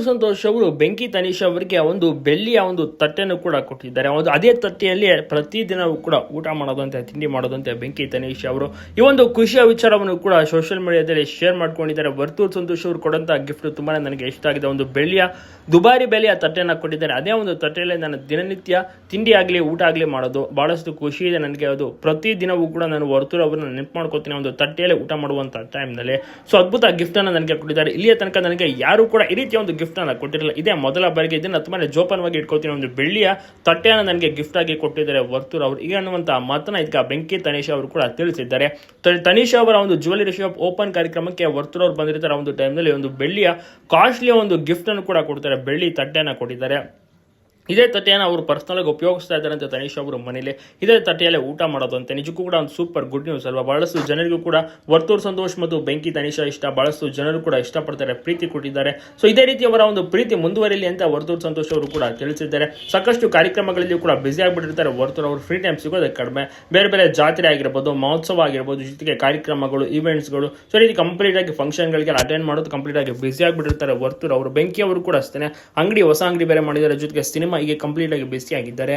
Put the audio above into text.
ವರ್ತೂರ್ ಸಂತೋಷ್ ಅವರು ಬೆಂಕಿ ತನೀಶ್ ಅವರಿಗೆ ಒಂದು ಬೆಳ್ಳಿಯ ಒಂದು ತಟ್ಟೆಯನ್ನು ಕೂಡ ಕೊಟ್ಟಿದ್ದಾರೆ. ಒಂದು ಅದೇ ತಟ್ಟೆಯಲ್ಲಿ ಪ್ರತಿದಿನವೂ ಕೂಡ ಊಟ ಮಾಡೋದಂತೆ, ತಿಂಡಿ ಮಾಡೋದಂತೆ ಬೆಂಕಿ ತನೀಶ್ ಅವರು ಈ ಒಂದು ಖುಷಿಯ ವಿಚಾರವನ್ನು ಕೂಡ ಸೋಷಿಯಲ್ ಮೀಡಿಯಾದಲ್ಲಿ ಶೇರ್ ಮಾಡ್ಕೊಂಡಿದ್ದಾರೆ. ವರ್ತೂರ್ ಸಂತೋಷ್ ಅವರು ಕೊಡಂತ ಗಿಫ್ಟ್ ತುಂಬಾನೇ ನನಗೆ ಇಷ್ಟ ಆಗಿದೆ. ಒಂದು ಬೆಳ್ಳಿಯ, ದುಬಾರಿ ಬೆಲೆಯ ತಟ್ಟೆಯನ್ನು ಕೊಟ್ಟಿದ್ದಾರೆ. ಅದೇ ಒಂದು ತಟ್ಟೆಯಲ್ಲಿ ನಾನು ದಿನನಿತ್ಯ ತಿಂಡಿ ಆಗಲಿ, ಊಟ ಆಗಲಿ ಮಾಡೋದು ಬಹಳಷ್ಟು ಖುಷಿ ಇದೆ ನನಗೆ. ಅದು ಪ್ರತಿದಿನವೂ ಕೂಡ ನಾನು ವರ್ತೂರ್ ಅವರನ್ನ ನೆನಪು ಮಾಡ್ಕೋತೀನಿ. ಒಂದು ತಟ್ಟೆಯಲ್ಲಿ ಊಟ ಮಾಡುವಂಥ ಟೈಮ್ನಲ್ಲಿ ಸೊ ಅದ್ಭುತ ಗಿಫ್ಟನ್ನು ನನಗೆ ಕೊಟ್ಟಿದ್ದಾರೆ. ಇಲ್ಲಿಯ ತನಕ ನನಗೆ ಯಾರು ಕೂಡ ಈ ರೀತಿಯ ಒಂದು ಗಿಫ್ಟನ್ನು ಕೊಟ್ಟಿರಲಿಲ್ಲ ಇದೇ ಮೊದಲ ಬಾರಿಗೆ ಇದನ್ನ ತುಂಬಾ ಜೋಪಾನವಾಗಿ ಇಟ್ಕೊಳ್ತೀನಿ. ಒಂದು ಬೆಳ್ಳಿಯ ತಟ್ಟೆಯನ್ನು ನನಗೆ ಗಿಫ್ಟ್ ಆಗಿ ಕೊಟ್ಟಿದ್ದಾರೆ ವರ್ತೂರ್ ಅವರು. ಈಗ ಅನ್ನುವಂಥ ಮಾತನ್ನ ಇದಕ್ಕೆ ಬೆಂಕಿ ತನೀಶ್ ಅವರು ಕೂಡ ತಿಳಿಸಿದ್ದಾರೆ. ತ- ತನೀಶ್ ಅವರ ಒಂದು ಜ್ಯುವೆಲರಿ ಶಾಪ್ ಓಪನ್ ಕಾರ್ಯಕ್ರಮಕ್ಕೆ ವರ್ತೂರ್ ಅವರು ಬಂದಿರ್ತಾರೆ. ಒಂದು ಒಂದು ಟೈಮ್ನಲ್ಲಿ ಒಂದು ಬೆಳ್ಳಿಯ ಕಾಸ್ಟ್ಲಿ ಒಂದು ಗಿಫ್ಟ್ ಅನ್ನು ಕೂಡ ಕೊಡ್ತಾರೆ. ಬೆಳ್ಳಿ ತಟ್ಟೆಯನ್ನು ಕೊಟ್ಟಿದ್ದಾರೆ. ಇದೇ ತಟ್ಟೆಯನ್ನು ಅವರು ಪರ್ಸನಲ್ ಆಗಿ ಉಪಯೋಗಿಸ್ತಾ ಇದ್ದಾರೆ ಅಂತ ತನೀಶ್ ಅವರು ಮನೇಲಿ. ಇದೇ ತಟ್ಟೆಯಲ್ಲೇ ಊಟ ಮಾಡೋದು ಅಂತ. ನಿಜಕ್ಕೂ ಕೂಡ ಒಂದು ಸೂಪರ್ ಗುಡ್ ನ್ಯೂಸ್ ಅಲ್ವಾ? ಬಹಳಷ್ಟು ಜನರಿಗೂ ಕೂಡ ವರ್ತೂರ್ ಸಂತೋಷ್ ಮತ್ತು ಬೆಂಕಿ ತನಿಷ ಇಷ್ಟ. ಬಹಳಷ್ಟು ಜನರು ಕೂಡ ಇಷ್ಟಪಡ್ತಾರೆ, ಪ್ರೀತಿ ಕೊಟ್ಟಿದ್ದಾರೆ. ಸೊ ಇದೇ ರೀತಿ ಅವರ ಒಂದು ಪ್ರೀತಿ ಮುಂದುವರಿಲಿ ಅಂತ ವರ್ತೂರ್ ಸಂತೋಷ್ ಅವರು ಕೂಡ ತಿಳಿಸಿದ್ದಾರೆ. ಸಾಕಷ್ಟು ಕಾರ್ಯಕ್ರಮಗಳಲ್ಲಿ ಕೂಡ ಬ್ಯುಸಿ ಆಗಿಬಿಟ್ಟಿರ್ತಾರೆ ವರ್ತೂರ್. ಅವರು ಫ್ರೀ ಟೈಮ್ ಸಿಗೋದೇ ಕಡಿಮೆ. ಬೇರೆ ಬೇರೆ ಜಾತ್ರೆ ಆಗಿರ್ಬೋದು, ಮಹೋತ್ಸವ ಆಗಿರ್ಬೋದು, ಜೊತೆಗೆ ಕಾರ್ಯಕ್ರಮಗಳು ಇವೆಂಟ್ಸ್ಗಳು ಸೊ ರೀತಿ ಕಂಪ್ಲೀಟ್ ಆಗಿ ಫಂಕ್ಷನ್ಗಳಿಗೆ ಅಟೆಂಡ್ ಮಾಡೋದು ಕಂಪ್ಲೀಟ್ ಆಗಿ ಬ್ಯುಸಿ ಆಗಿಬಿಟ್ಟಿರ್ತಾರೆ ವರ್ತೂರ್. ಅವರು ಬೆಂಕಿ ಅವರು ಕೂಡ ಅಷ್ಟೇ ಅಂಗಡಿ, ಹೊಸ ಅಂಗಡಿ ಬೇರೆ ಮಾಡಿದ್ದಾರೆ. ಜೊತೆಗೆ ಸಿನಿಮಾ ಹೀಗೆ ಕಂಪ್ಲೀಟ್ ಆಗಿ ಬೆಸ್ಟಿ ಆಗಿದ್ದಾರೆ.